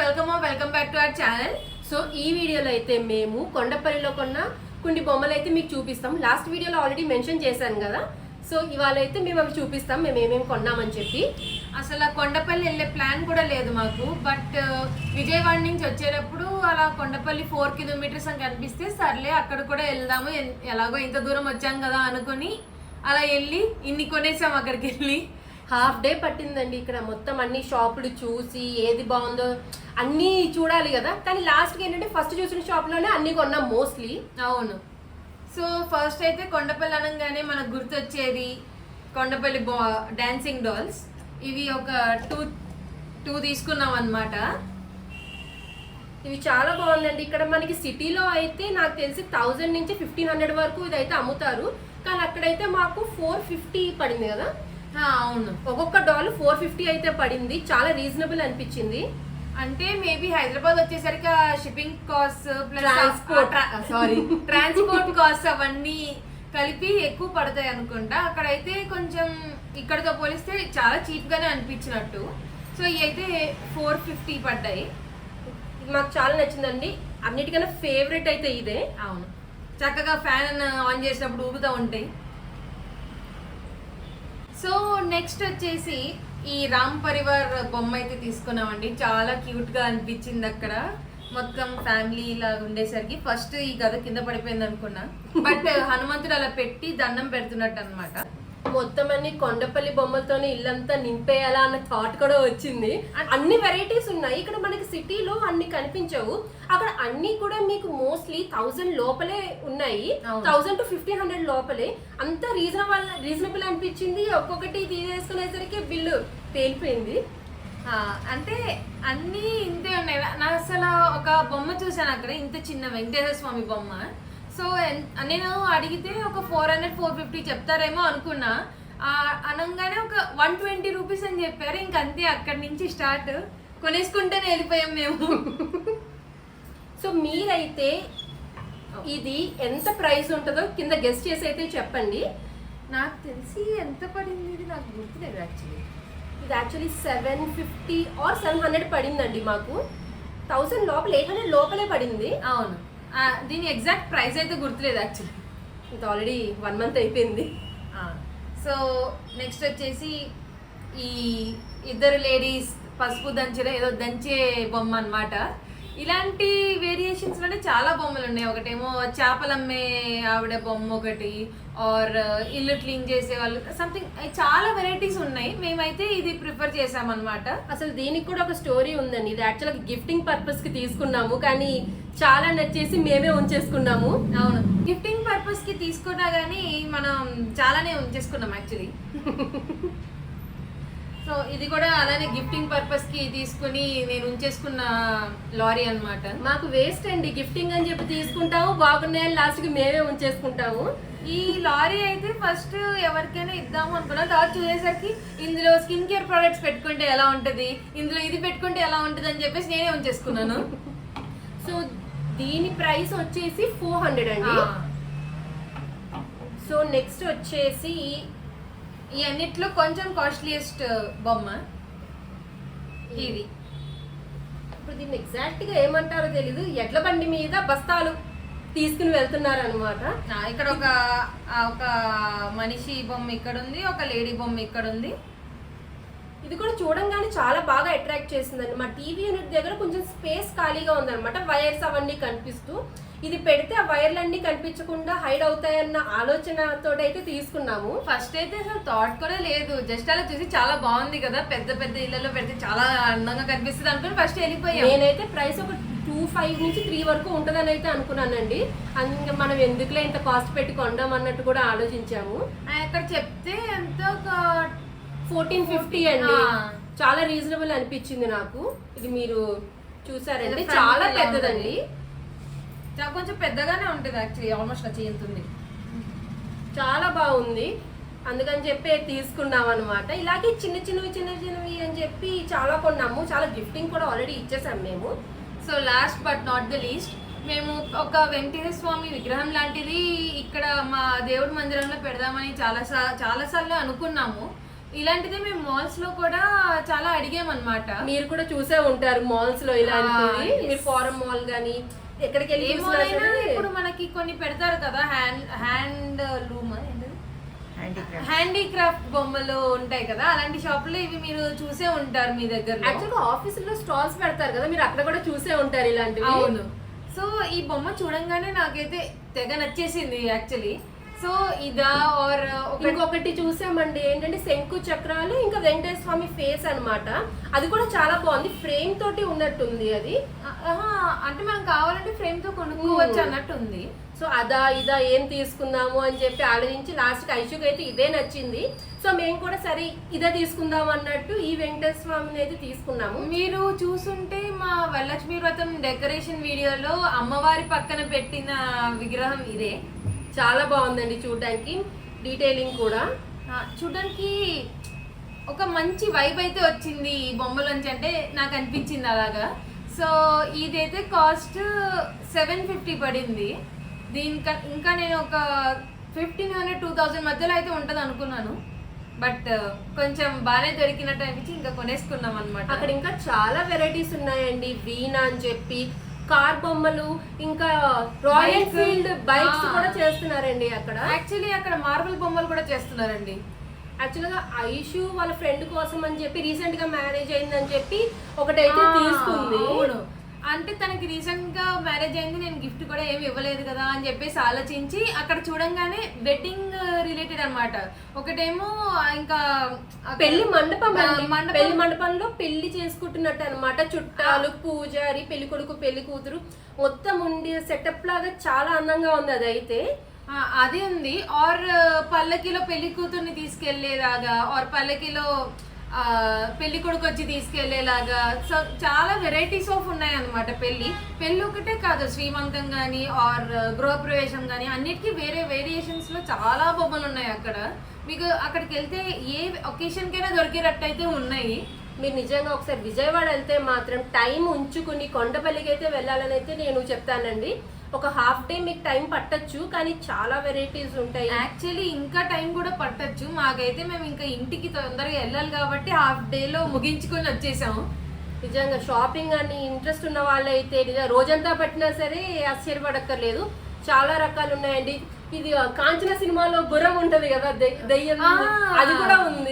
Welcome welcome back to our channel so ఈ వీడియోలో అయితే మేము కొండపల్లిలో కొన్న కొన్ని బొమ్మలు అయితే మీకు చూపిస్తాం. లాస్ట్ వీడియోలో ఆల్రెడీ మెన్షన్ చేశాను కదా. సో ఇవాళ అయితే మేము అవి చూపిస్తాం. మేము ఏమేమి కొన్నామని చెప్పి. అసలు కొండపల్లి వెళ్ళే ప్లాన్ కూడా లేదు మాకు. బట్ uh, విజయవాడ నుంచి వచ్చేటప్పుడు అలా కొండపల్లి ఫోర్ కిలోమీటర్స్ అని కనిపిస్తే సర్లే అక్కడ కూడా వెళ్దాము. ఎలాగో ఇంత దూరం వచ్చాం కదా అనుకుని అలా వెళ్ళి ఇన్ని కొనేసాం అక్కడికి వెళ్ళి. హాఫ్ డే పట్టిందండి. ఇక్కడ మొత్తం అన్ని షాపులు చూసి ఏది బాగుందో అన్నీ చూడాలి కదా. కానీ లాస్ట్కి ఏంటంటే ఫస్ట్ చూసిన షాప్లోనే అన్నీ కొన్నాం మోస్ట్లీ అవును. సో ఫస్ట్ అయితే కొండపల్లి అనగానే మనకు గుర్తొచ్చేది కొండపల్లి బా డాన్సింగ్ డాల్స్ ఇవి ఒక టూ టూ తీసుకున్నాం అన్నమాట. ఇవి చాలా బాగుందండి. ఇక్కడ మనకి సిటీలో అయితే నాకు తెలిసి థౌజండ్ నుంచి ఫిఫ్టీన్ హండ్రెడ్ వరకు ఇదైతే అమ్ముతారు. కానీ అక్కడైతే మాకు ఫోర్ ఫిఫ్టీ పడింది కదా. అవును. ఒక్కొక్క డాల్ ఫోర్ ఫిఫ్టీ అయితే పడింది. చాలా రీజనబుల్ అనిపించింది. అంటే మేబీ హైదరాబాద్ వచ్చేసరికి shipping cost plus. Sorry transport cost అవన్నీ కలిపి ఎక్కువ పడతాయి అనుకుంటా. అక్కడైతే కొంచెం ఇక్కడతో పోలిస్తే చాలా చీప్ గానే అనిపించినట్టు. సో ఇవి అయితే ఫోర్ ఫిఫ్టీ పడ్డాయి. మాకు చాలా నచ్చిందండి. అన్నిటికన్నా ఫేవరెట్ అయితే ఇదే. అవును. చక్కగా ఫ్యాన్ ఆన్ చేసినప్పుడు ఊగుతూ ఉంటాయి. సో నెక్స్ట్ వచ్చేసి ఈ రామ్ పరివార్ బొమ్మ అయితే తీసుకున్నామండి. చాలా క్యూట్గా అనిపించింది అక్కడ. మొత్తం ఫ్యామిలీ ఇలా ఉండేసరికి ఫస్ట్ ఈ కథ కింద పడిపోయింది అనుకున్నా బట్ హనుమంతుడు అలా పెట్టి దండం పెడుతున్నట్టు అనమాట మొత్తం అన్ని కొండపల్లి బొమ్మలతోనే ఇల్లంతా నింపేయాలా అన్న థాట్ కూడా వచ్చింది. అన్ని వెరైటీస్ ఉన్నాయి. ఇక్కడ మనకి సిటీలో అన్ని కనిపించవు. అక్కడ అన్ని కూడా మీకు మోస్ట్లీ థౌజండ్ లోపలే ఉన్నాయి. థౌజండ్ టు ఫిఫ్టీన్ హండ్రెడ్ లోపలే. అంత రీజనబుల్ రీజనబుల్ అనిపించింది. ఒక్కొక్కటి తీసేసుకునేసరికి బిల్లు తేలిపోయింది. అంటే అన్నీ ఇంతే ఉన్నాయి. నా అసలు ఒక బొమ్మ చూసాను అక్కడ. ఇంత చిన్న వెంకటేశ్వర స్వామి బొమ్మ. సో నేను అడిగితే ఒక ఫోర్ హండ్రెడ్ ఫోర్ ఫిఫ్టీ చెప్తారేమో అనుకున్నా. అనగానే ఒక వన్ ట్వంటీ రూపీస్ అని చెప్పారు. ఇంక అంతే అక్కడి నుంచి స్టార్ట్. కొనేసుకుంటేనే వెళ్ళిపోయాం మేము. సో మీరైతే ఇది ఎంత ప్రైస్ ఉంటుందో కింద గెస్ట్ చేసి అయితే చెప్పండి. నాకు తెలిసి ఎంత పడింది ఇది? నాకు గుర్తులేదు యాక్చువల్లీ ఇది actually seven fifty or seven hundred పడిందండి మాకు. థౌసండ్ లోపల ఎయిట్ హండ్రెడ్ లోపలే పడింది. అవును. దీని ఎగ్జాక్ట్ ప్రైస్ అయితే గుర్తులేదు యాక్చువల్లీ ఇది ఆల్రెడీ వన్ మంత్ అయిపోయింది. సో నెక్స్ట్ వచ్చేసి ఈ ఇద్దరు లేడీస్ పసుపు దంచే ఏదో దంచే బొమ్మ అన్నమాట. ఇలాంటి వేరియేషన్స్లోనే చాలా బొమ్మలు ఉన్నాయి. ఒకటేమో చేపలు అమ్మే ఆవిడ బొమ్మ ఒకటి ఆర్ ఇల్లు క్లీన్ చేసే వాళ్ళు సంథింగ్ చాలా వెరైటీస్ ఉన్నాయి. మేమైతే ఇది ప్రిఫర్ చేసామన్నమాట అసలు దీనికి కూడా ఒక స్టోరీ ఉందండి. ఇది యాక్చువల్గా గిఫ్టింగ్ పర్పస్కి తీసుకున్నాము కానీ చాలా నచ్చేసి మేమే ఉంచేసుకున్నాము. అవును. గిఫ్టింగ్ పర్పస్కి తీసుకున్నా గానీ మనం చాలానే ఉంచేసుకున్నాం యాక్చువల్లీ సో ఇది కూడా అలానే గిఫ్టింగ్ పర్పస్కి తీసుకుని నేను ఉంచేసుకున్న లారీ అన్నమాట. మాకు వేస్ట్ అండి. గిఫ్టింగ్ అని చెప్పి తీసుకుంటాము బాగున్నాయని లాస్ట్కి మేమే ఉంచేసుకుంటాము. ఈ లారీ అయితే ఫస్ట్ ఎవరికైనా ఇద్దాము అనుకున్నా. తర్వాత చూసేసరికి ఇందులో స్కిన్ కేర్ ప్రొడక్ట్స్ పెట్టుకుంటే ఎలా ఉంటది? ఇందులో ఇది పెట్టుకుంటే ఎలా ఉంటది అని చెప్పేసి నేనే ఉంచేసుకున్నాను. సో దీని ప్రైస్ వచ్చేసి ఫోర్ హండ్రెడ్ అండి. సో నెక్స్ట్ వచ్చేసి ఈ అన్నిట్లో కొంచెం కాస్ట్లీయెస్ట్ బొమ్మ. ఇది. ఇప్పుడు దీన్ని ఎగ్జాక్ట్గా ఏమంటారో తెలీదు. ఎడ్ల బండి మీద బస్తాలు తీసుకుని వెళ్తున్నారు అనమాట ఇక్కడ ఒక ఒక మనిషి బొమ్మ ఇక్కడ ఉంది ఒక లేడీ బొమ్మ ఇక్కడ ఉంది ఇది కూడా చూడంగానే చాలా బాగా అట్రాక్ట్ చేసిందండి. మా టీవీ యూనిట్ దగ్గర కొంచెం స్పేస్ ఖాళీగా ఉందన్నమాట. వైర్స్ అవన్నీ కనిపిస్తూ. ఇది పెడితే ఆ వైర్లన్నీ కనిపించకుండా హైడ్ అవుతాయన్న ఆలోచనతో అయితే తీసుకున్నాము. ఫస్ట్ అయితే అసలు థాట్ కూడా లేదు. జస్ట్ అలా చూసి చాలా బాగుంది కదా. పెద్ద పెద్ద ఇళ్ళలో పెడితే చాలా అందంగా కనిపిస్తుంది అనుకుని ఫస్ట్ వెళ్ళిపోయాం. నేనైతే ప్రైస్ ఒక టూ ఫైవ్ నుంచి త్రీ వరకు ఉంటుందని అయితే అనుకున్నానండి. అందుకే మనం ఎందుకులే ఇంత కాస్ట్ పెట్టి కొందాం అన్నట్టు కూడా ఆలోచించాము. ఆ, ఇక్కడ చెప్తే ఎంత ఒక ఫోర్టీన్ ఫిఫ్టీ అండి. చాలా రీజనబుల్ అనిపించింది నాకు. ఇది మీరు చూసారండి ఇది చాలా పెద్దదండి. కొంచెం పెద్దగానే ఉంటుంది యాక్చువల్లీ ఆల్మోస్ట్ నా చేయింతుంది చాలా బాగుంది. అందుకని చెప్పి తీసుకున్నాం అనమాట ఇలాగే చిన్న చిన్నవి చిన్న చిన్నవి అని చెప్పి చాలా కొన్నాము. చాలా గిఫ్టింగ్ కూడా ఆల్రెడీ ఇచ్చేసాం మేము. So last but not the least మేము ఒక వెంకటేశ్వర స్వామి విగ్రహం లాంటిది ఇక్కడ మా దేవుడి మందిరంలో పెడదామని చాలా చాలా సార్లు అనుకున్నాము. ఇలాంటిదే మేము మాల్స్లో కూడా చాలా అడిగామన్నమాట. మీరు కూడా చూసే ఉంటారు మాల్స్లో ఇలాంటివి. Ah. మీరు ఫారం మాల్ గానీ ఎక్కడికి వెళ్ళి ఇప్పుడు మనకి కొన్ని పెడతారు కదా hand handloom handicraft handicraft బొమ్మలు ఉంటాయి కదా అలాంటి షాపులో ఇవి మీరు చూసే ఉంటారు మీ దగ్గర యాక్చువల్గా ఆఫీసులో స్టాల్స్ పెడతారు కదా మీరు అక్కడ కూడా చూసే ఉంటారు ఇలాంటివి. అవును. సో ఈ బొమ్మ చూడంగానే నాకైతే తెగ నచ్చేసింది యాక్చువల్లీ సో ఇదా ఆర్ ఇంకొకటి చూసామండి ఏంటంటే శంకు చక్రాలు ఇంకా వెంకటేశ్వర స్వామి ఫేస్ అన్నమాట. అది కూడా చాలా బాగుంది. ఫ్రేమ్ తోటి ఉన్నట్టుంది అది. అంటే మనం కావాలంటే ఫ్రేమ్తో కొనుక్కోవచ్చు. అన్నట్టు ఉంది సో అదా ఇదా ఏం తీసుకుందాము అని చెప్పి ఆలోచించి లాస్ట్ ఐషుకి అయితే ఇదే నచ్చింది. సో మేము కూడా సరే ఇదే తీసుకుందాం అన్నట్టు ఈ వెంకటేశ్వర స్వామిని అయితే తీసుకున్నాము. మీరు చూసుంటే మా వరలక్ష్మి వ్రతం డెకరేషన్ వీడియోలో అమ్మవారి పక్కన పెట్టిన విగ్రహం ఇదే. చాలా బాగుందండి చూడడానికి. డీటెయిలింగ్ కూడా. చూడ్డానికి ఒక మంచి వైబ్ అయితే వచ్చింది ఈ బొమ్మలోంచి అంటే నాకు అనిపించింది అలాగా. సో ఇదైతే కాస్ట్ సెవెన్ ఫిఫ్టీ పడింది. దీనిక ఇంకా నేను ఒక ఫిఫ్టీన్ హండ్రెడ్ టూ థౌజండ్ మధ్యలో అయితే ఉంటుంది అనుకున్నాను. బట్ కొంచెం బాగానే దొరికినట్టు అనిపించి ఇంకా కొనేసుకున్నాం అనమాట అక్కడ ఇంకా చాలా వెరైటీస్ ఉన్నాయండి. వీణా అని చెప్పి కార్ బొమ్మలు ఇంకా రాయల్. Enfield bikes. కూడా చేస్తున్నారండి అక్కడ యాక్చువల్లీ అక్కడ మార్బుల్ బొమ్మలు కూడా చేస్తున్నారండి యాక్చువల్గా ఐషు వాళ్ళ ఫ్రెండ్ కోసం అని చెప్పి రీసెంట్గా మ్యారేజ్ అయిందని చెప్పి ఒకటైతే తీసుకుంది అంటే తనకి రీసెంట్గా మ్యారేజ్ అయింది నేను గిఫ్ట్ కూడా ఏమి ఇవ్వలేదు కదా అని చెప్పేసి ఆలోచించి అక్కడ చూడంగానే వెడ్డింగ్ రిలేటెడ్ అన్నమాట. ఒకటేమో ఇంకా పెళ్ళి మండపం మండపం పెళ్ళి మండపంలో పెళ్ళి చేసుకుంటున్నట్టు అనమాట చుట్టాలు పూజారి పెళ్ళి కొడుకు పెళ్ళి కూతురు మొత్తం ఉండి సెటప్ లాగా చాలా అందంగా ఉంది అది అయితే ఆ, అది ఉంది. ఆర్ పల్లకిలో పెళ్ళి కూతుర్ని తీసుకెళ్ళేలాగా ఆర్ పల్లకిలో పెళ్ళి కొడుకు వచ్చి తీసుకెళ్ళేలాగా. సో చాలా వెరైటీస్ ఆఫ్ ఉన్నాయి అనమాట పెళ్ళి పెళ్ళి ఒకటే కాదు శ్రీమంతం కానీ ఆర్ గృహప్రవేశం కానీ అన్నిటికీ వేరే వేరియేషన్స్లో చాలా బొమ్మలు ఉన్నాయి అక్కడ. మీకు అక్కడికి వెళ్తే ఏ ఒకేషన్ కైనా దొరికేటట్టు అయితే ఉన్నాయి. మీరు నిజంగా ఒకసారి విజయవాడ వెళ్తే మాత్రం టైం ఉంచుకుని కొండపల్లికి అయితే వెళ్ళాలని అయితే నేను చెప్తానండి. ఒక హాఫ్ డే మీకు టైం పట్టొచ్చు కానీ చాలా వెరైటీస్ ఉంటాయి. యాక్చువల్లీ ఇంకా టైం కూడా పట్టొచ్చు. మాకైతే మేము ఇంకా ఇంటికి తొందరగా వెళ్ళాలి కాబట్టి హాఫ్ డే లో ముగించుకొని వచ్చేసాము. నిజంగా షాపింగ్ అని ఇంట్రెస్ట్ ఉన్న వాళ్ళైతే రోజంతా పట్టినా సరే ఆశ్చర్యపడక్కర్లేదు. చాలా రకాలు ఉన్నాయండి ఇది కాంచన సినిమాలో గుర్రం ఉంటది కదా దెయ్యం. అది కూడా ఉంది.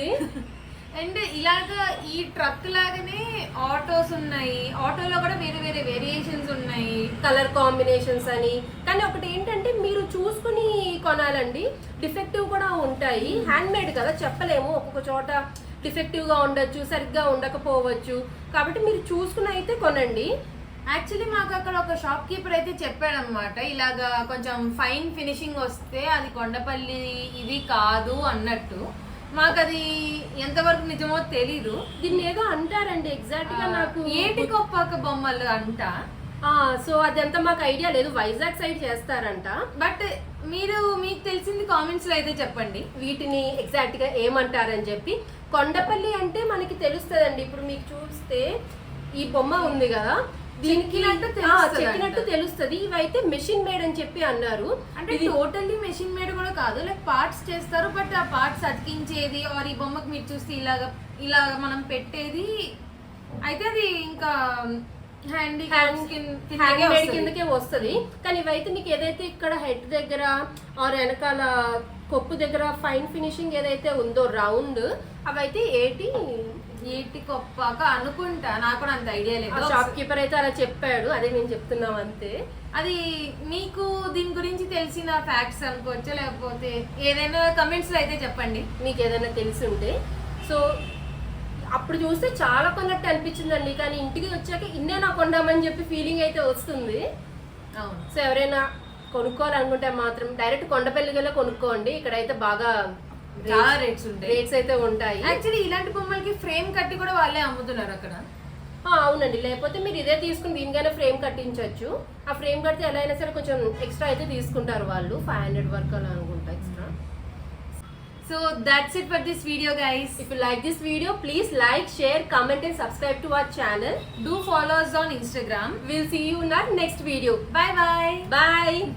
అండ్ ఇలాగా ఈ ట్రక్ లాగానే ఆటోస్ ఉన్నాయి. ఆటోలో కూడా వేరే వేరే వేరియేషన్స్ ఉన్నాయి. కలర్ కాంబినేషన్స్ అని. కానీ ఒకటి ఏంటంటే మీరు చూసుకుని కొనాలండి. డిఫెక్టివ్ కూడా ఉంటాయి. హ్యాండ్ మేడ్ కదా చెప్పలేము. ఒక్కొక్క చోట డిఫెక్టివ్గా ఉండొచ్చు సరిగ్గా ఉండకపోవచ్చు. కాబట్టి మీరు చూసుకుని అయితే కొనండి. యాక్చువల్లీ మాకు అక్కడ ఒక షాప్ కీపర్ అయితే చెప్పాడనమాట. ఇలాగా కొంచెం ఫైన్ ఫినిషింగ్ వస్తే అది కొండపల్లి ఇది కాదు అన్నట్టు. మాకు అది ఎంతవరకు నిజమో తెలీదు. దీన్ని ఏదో అంటారండి ఎగ్జాక్ట్గా నాకు ఏటి కొప్పాక బొమ్మలు అంట. సో అదంతా మాకు ఐడియా లేదు వైజాగ్ సైడ్ చేస్తారంట. బట్ మీరు మీకు తెలిసింది కామెంట్స్లో అయితే చెప్పండి. వీటిని ఎగ్జాక్ట్గా ఏమంటారని చెప్పి. కొండపల్లి అంటే మనకి తెలుస్తుందండి ఇప్పుడు మీకు చూస్తే ఈ బొమ్మ ఉంది కదా చెక్కినట్టు. చెక్కినట్టు తెలుస్తుంది. ఇవైతే మెషిన్ మేడ్ అని చెప్పి అన్నారు. అంటే ఇది టోటల్లీ మెషిన్ మేడ్ కూడా కాదు. లైక్ పార్ట్స్ చేస్తారు బట్ ఆ పార్ట్స్ అతికించేది ఆర్ ఈ బొమ్మకి మీరు చూస్తే ఇలాగ ఇలా మనం పెట్టేది అయితే అది ఇంకా హ్యాండీ హ్యాండ్ మేడ్ కిందకే వస్తుంది. కానీ ఇవైతే మీకు ఏదైతే ఇక్కడ హెడ్ దగ్గర ఆర్ వెనకాల కొప్పు దగ్గర ఫైన్ ఫినిషింగ్ ఏదైతే ఉందో రౌండ్ అవైతే ఏటి ఏటి కొప్పాక అనుకుంటా. నాకు కూడా అంత ఐడియా లేదు. షాప్ కీపర్ అయితే అలా చెప్పాడు. అదే మేము చెప్తున్నాం అంతే. అది మీకు దీని గురించి తెలిసిన ఫ్యాక్ట్స్ అనుకోవచ్చా? లేకపోతే ఏదైనా కమెంట్స్ అయితే చెప్పండి. మీకు ఏదైనా తెలిసి ఉంటే. సో అప్పుడు చూస్తే చాలా కొన్నట్టు అనిపించిందండి. కానీ ఇంటికి వచ్చాక ఇన్నేనా కొండామని చెప్పి ఫీలింగ్ అయితే వస్తుంది. అవును. సో ఎవరైనా కొనుక్కోవాలనుకుంటే మాత్రం డైరెక్ట్ కొండపల్లిగలో కొనుక్కోండి. ఇక్కడైతే బాగా చాలా రేట్స్ ఉంటాయి. రేట్స్ అయితే ఉంటాయి. యాక్చువల్లీ ఇలాంటి బొమ్మలకి ఫ్రేమ్ కట్టి కూడా వాళ్ళే అమ్ముతున్నారు అక్కడ. అవునండి. లేకపోతే మీరు ఇదే తీసుకుని దీనికైనా ఫ్రేమ్ కట్టించవచ్చు ఆ ఫ్రేమ్ కడితే ఎలా అయినా సరే కొంచెం ఎక్స్ట్రా అయితే తీసుకుంటారు వాళ్ళు. ఫైవ్ హండ్రెడ్ వరకు అలా అనుకుంటా. So that's it for this video guys. If you like this video, please like, share, comment and subscribe to our channel. Do follow us on Instagram. We'll see you in our next video. Bye bye. Bye.